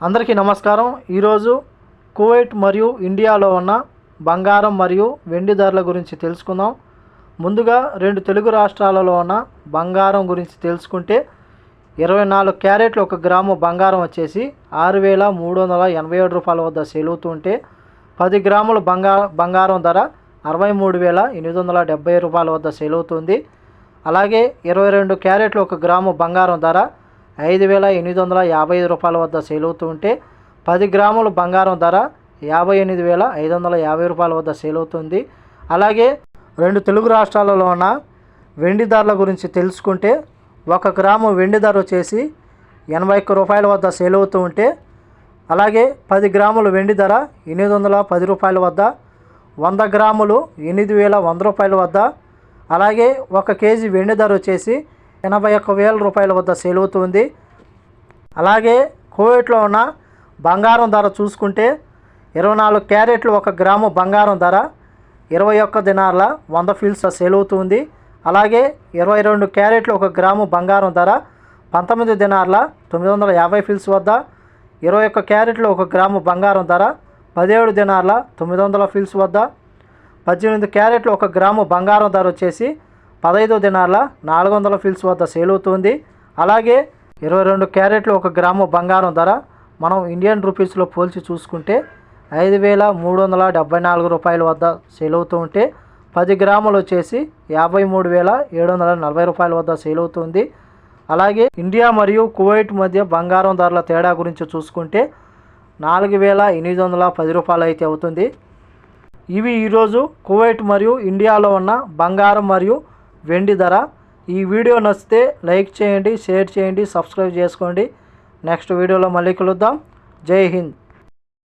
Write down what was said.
అందరికీ నమస్కారం. ఈరోజు కువైట్ మరియు ఇండియాలో ఉన్న బంగారం మరియు వెండి ధరల గురించి తెలుసుకుందాం. ముందుగా రెండు తెలుగు రాష్ట్రాలలో ఉన్న బంగారం గురించి తెలుసుకుంటే ఇరవై నాలుగు క్యారెట్లు ఒక గ్రాము బంగారం వచ్చేసి ఆరు వేల మూడు వందల ఎనభై ఏడు రూపాయల వద్ద సెలువుతుంటే పది గ్రాముల బంగా బంగారం ధర అరవై మూడు వేల ఎనిమిది వందల డెబ్బై రూపాయల వద్ద సెలువుతుంది అలాగే ఇరవై రెండు క్యారెట్లు ఒక గ్రాము బంగారం ధర ఐదు వేల ఎనిమిది వందల యాభై ఐదు రూపాయల వద్ద సేల్ అవుతూ ఉంటే పది గ్రాముల బంగారం ధర యాభై ఎనిమిది వేల ఐదు వందల యాభై రూపాయల వద్ద సేల్ అవుతుంది. అలాగే రెండు తెలుగు రాష్ట్రాలలో ఉన్న వెండి ధరల గురించి తెలుసుకుంటే ఒక గ్రాము వెండి ధర వచ్చేసి ఎనభై ఒక్క రూపాయల వద్ద సేల్ అవుతూ ఉంటే అలాగే పది గ్రాముల వెండి ధర ఎనిమిది వందల పది రూపాయల వద్ద వంద గ్రాములు ఎనిమిది వేల వంద రూపాయల వద్ద అలాగే ఒక కేజీ వెండి ధర వచ్చేసి ఎనభై ఒక్క వేల రూపాయల వద్ద సేల్ అవుతుంది. అలాగే కోవిట్లో ఉన్న బంగారం ధర చూసుకుంటే ఇరవై నాలుగు క్యారెట్లు ఒక గ్రాము బంగారం ధర ఇరవై ఒక్క దినార్ల వంద ఫీల్స్ సేల్ అవుతుంది. అలాగే ఇరవై రెండు క్యారెట్లు ఒక గ్రాము బంగారం ధర పంతొమ్మిది దినార్ల తొమ్మిది వందల యాభై ఫీల్స్ వద్ద ఇరవై ఒక్క క్యారెట్లు ఒక గ్రాము బంగారం ధర పదిహేడు దినార్ల తొమ్మిది వందల ఫీల్స్ వద్ద పద్దెనిమిది క్యారెట్లు ఒక గ్రాము బంగారం ధర వచ్చేసి పదహైదు దినాల నాలుగు వందల ఫీల్స్ వద్ద సేల్ అవుతుంది. అలాగే ఇరవై రెండు క్యారెట్లు ఒక గ్రాము బంగారం ధర. మనం ఇండియన్ రూపీస్లో పోల్చి చూసుకుంటే ఐదు వేల మూడు వందల డెబ్బై నాలుగు రూపాయల వద్ద సేల్ అవుతూ ఉంటే పది గ్రాములు వచ్చేసి యాభై మూడు వేల ఏడు వందల నలభై రూపాయల వద్ద సేల్ అవుతుంది. అలాగే ఇండియా మరియు కువైట్ మధ్య బంగారం ధరల తేడా గురించి చూసుకుంటే నాలుగు వేల ఎనిమిది వందల పది రూపాయలు అయితే అవుతుంది. ఇవి ఈరోజు కువైట్ మరియు ఇండియాలో ఉన్న బంగారం మరియు వెండి ధర. ఈ వీడియో నచ్చితే లైక్ చేయండి షేర్ చేయండి సబ్స్క్రైబ్ చేసుకోండి. నెక్స్ట్ వీడియోలో మళ్ళీ కలుద్దాం. జై హింద్.